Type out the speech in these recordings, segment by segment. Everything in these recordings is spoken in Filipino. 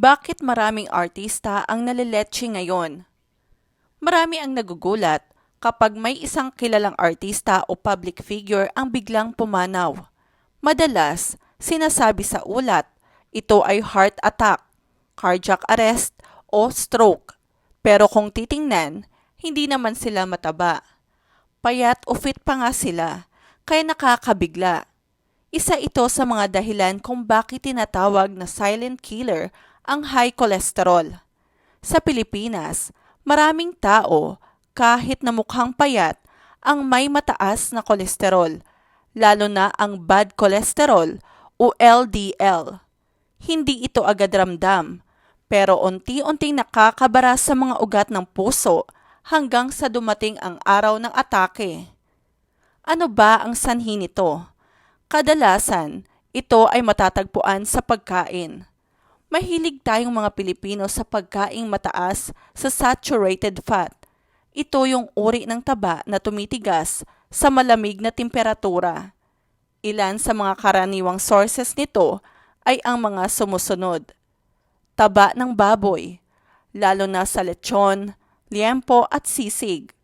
Bakit maraming artista ang naliletse ngayon? Marami ang nagugulat kapag may isang kilalang artista o public figure ang biglang pumanaw. Madalas, sinasabi sa ulat, ito ay heart attack, cardiac arrest, o stroke. Pero kung titingnan, hindi naman sila mataba. Payat o fit pa nga sila, kaya nakakabigla. Isa ito sa mga dahilan kung bakit tinatawag na silent killer ang high cholesterol. Sa Pilipinas, maraming tao, kahit na mukhang payat, ang may mataas na kolesterol, lalo na ang bad cholesterol o LDL. Hindi ito agad ramdam, pero unti-unting nakakabara sa mga ugat ng puso hanggang sa dumating ang araw ng atake. Ano ba ang sanhi nito? Kadalasan, ito ay matatagpuan sa pagkain. Mahilig tayong mga Pilipino sa pagkaing mataas sa saturated fat. Ito yung uri ng taba na tumitigas sa malamig na temperatura. Ilan sa mga karaniwang sources nito ay ang mga sumusunod. Taba ng baboy, lalo na sa lechon, liempo at sisig.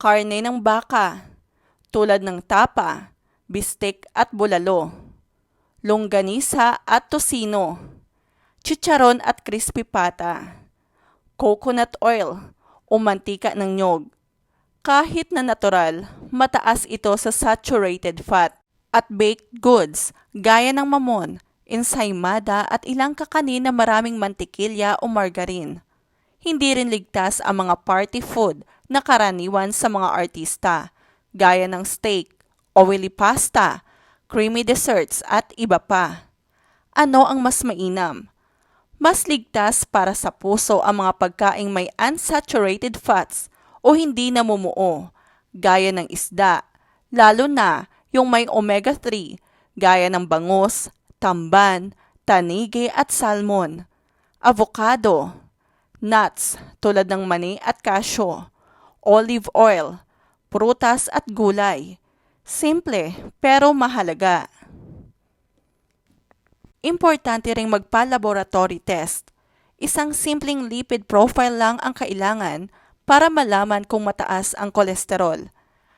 Karne ng baka, tulad ng tapa, bistek at bulalo. Longganisa at tosino. Chicharon at crispy pata. Coconut oil o mantika ng nyog. Kahit na natural, mataas ito sa saturated fat at baked goods gaya ng mamon, ensaymada at ilang kakanin na maraming mantikilya o margarine. Hindi rin ligtas ang mga party food na karaniwan sa mga artista, gaya ng steak, oily pasta, creamy desserts at iba pa. Ano ang mas mainam? Mas ligtas para sa puso ang mga pagkaing may unsaturated fats o hindi namumuo, gaya ng isda, lalo na yung may omega-3, gaya ng bangus, tamban, tanigi at salmon. Avocado, nuts tulad ng mani at cashew, olive oil, prutas at gulay. Simple pero mahalaga. Importante ring magpa-laboratory test. Isang simpleng lipid profile lang ang kailangan para malaman kung mataas ang kolesterol.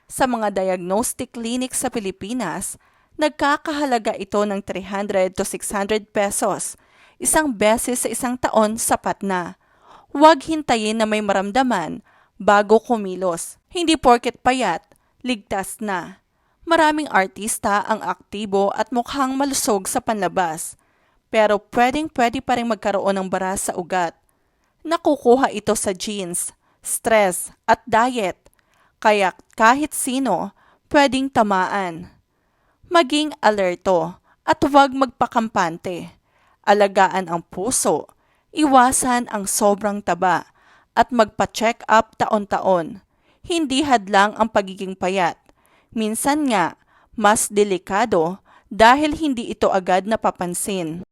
Sa mga diagnostic clinic sa Pilipinas, nagkakahalaga ito ng 300 to 600 pesos. Isang beses sa isang taon sapat na. Huwag hintayin na may maramdaman bago kumilos. Hindi porket payat, ligtas na. Maraming artista ang aktibo at mukhang malusog sa panlabas. Pero pwedeng pwede pa rin magkaroon ng bara sa ugat. Nakukuha ito sa genes, stress at diet. Kaya kahit sino, pwedeng tamaan. Maging alerto at huwag magpakampante. Alagaan ang puso, iwasan ang sobrang taba, at magpa-check up taon-taon. Hindi hadlang ang pagiging payat Minsan nga, mas delikado dahil hindi ito agad napapansin.